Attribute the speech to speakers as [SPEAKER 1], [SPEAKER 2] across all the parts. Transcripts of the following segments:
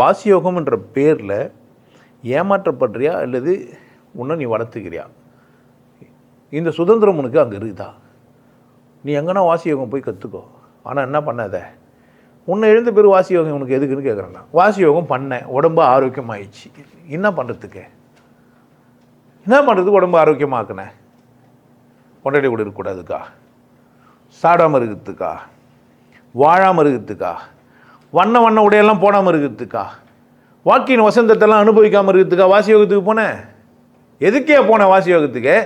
[SPEAKER 1] வாசியோகம்ன்ற பேரில் ஏமாற்றப்படுறியா அல்லது உன்னை நீ வளர்த்துக்கிறியா? இந்த சுதந்திரம் உனக்கு அங்கே இருக்குதா? நீ எங்கன்னா வாசியோகம் போய் கற்றுக்கோ ஆனால் என்ன பண்ணாத? உன்னை எழுந்த பேர் வாசியோகம் உனக்கு எதுக்குன்னு கேட்குறேன் வாசியோகம் பண்ணேன் உடம்பு ஆரோக்கியமாயிடுச்சு. என்ன பண்ணுறதுக்கு என்ன பண்ணுறதுக்கு உடம்பு ஆரோக்கியமாக்குனேன் கொண்டாடி கூட இருக்கக்கூடாதுக்கா. சாடாமல் இருக்கிறதுக்கா? வாழாமல் இருக்கிறதுக்கா? வண்ண வண்ண உடையெல்லாம் போடாமல் இருக்கிறதுக்கா? வாக்கின் வசந்தத்தெல்லாம் அனுபவிக்காமல் இருக்கிறதுக்கா? வாசி யோகத்துக்கு போனேன் எதுக்கே போனேன் வாசி யோகத்துக்கு?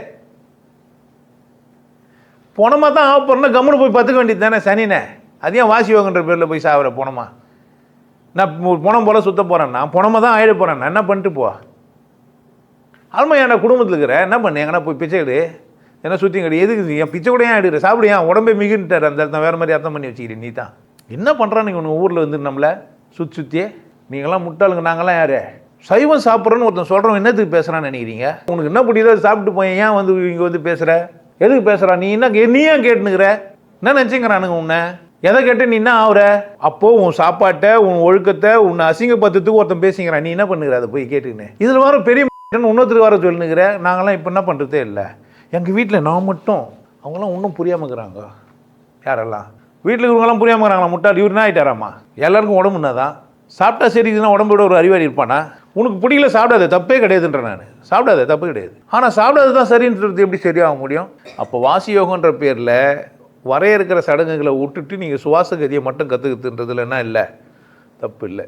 [SPEAKER 1] போனமா தான் ஆக போகிறேன்னா கம்முன்னு போய் பார்த்துக்க வேண்டியது தானே சனினே. அது ஏன் வாசி பேரில் போய் சாவர போனமா? நான் பணம் போல் சுத்த போகிறேன் நான் பணமாக தான் ஆயிட போகிறேன் நான் என்ன பண்ணிட்டு போ? ஆல்மா என் குடும்பத்தில் இருக்கிற என்ன பண்ணு? எங்கன்னா போய் பிச்சை எடு. என்ன சுற்றி கிடையாது எதுக்கு என் பிச்சை கூட ஏன் எடுக்கிற? சாப்பிடு ஏன்? உடம்பே மிகுன்ட்டார் அந்த இடத்த வேறு மாதிரி அர்த்தம் பண்ணி வச்சுக்கிறேன். நீ தான். என்ன பண்ணுறான் நீங்கள் உங்கள் ஊரில் வந்து நம்மளை? சுற்றி சுற்றியே நீங்களாம் முட்டாளுங்க நாங்களாம் யார்? சைவம் சாப்பிட்றோன்னு ஒருத்தன் சொல்கிறோம் என்னத்துக்கு பேசுகிறான்னு நினைக்கிறீங்க? உனக்கு என்ன பிடிக்குதோ அதை சாப்பிட்டு போய் ஏன் வந்து இங்கே வந்து பேசுகிற எதுக்கு பேசுகிறா நீ என்ன கே- நீ ஏன் கேட்டுனுக்குற? என்ன நினச்சிங்கிறானுங்க உன்னை? எதை கேட்டு நீ என்ன ஆகுற அப்போது உன் சாப்பாட்டை உன் ஒழுக்கத்தை உன்னை அசிங்கப்படுத்துறதுக்கு ஒருத்தன் பேசிக்கிறான். நீ என்ன பண்ணுகிற? அதை போய் கேட்டுக்கின்னு. இதில் வர பெரிய இன்னொருத்தருக்கு வர சொல்லுங்கிற நாங்களாம் இப்போ என்ன பண்ணுறதே இல்லை. எங்கள் வீட்டில் நான் மட்டும். அவங்களாம் ஒன்றும் புரியாமல் இருக்கிறாங்க. யாரெல்லாம்? வீட்டில் இவங்கெல்லாம் புரியாமல் இருக்கிறாங்களா முட்டாள்? இவர் என்ன ஆகிட்டாராம்மா எல்லாருக்கும் உடம்புனா தான் சாப்பிட்டா சரி இதுனா உடம்போட ஒரு அறிவாளி இருப்பானா? உனக்கு பிடிக்கல சாப்பிடாத தப்பே கிடையாதுன்ற நான். சாப்பிடாத தப்பு கிடையாது. ஆனால் சாப்பிடாது தான் சரின்றது எப்படி சரியாக முடியும்? அப்போ வாசி யோகன்ற பேரில் வரையறுக்கிற சடங்குகளை விட்டுட்டு நீங்கள் சுவாச கதியை மட்டும் கற்றுக்கிறதுன்றதுல என்ன இல்லை? தப்பு இல்லை.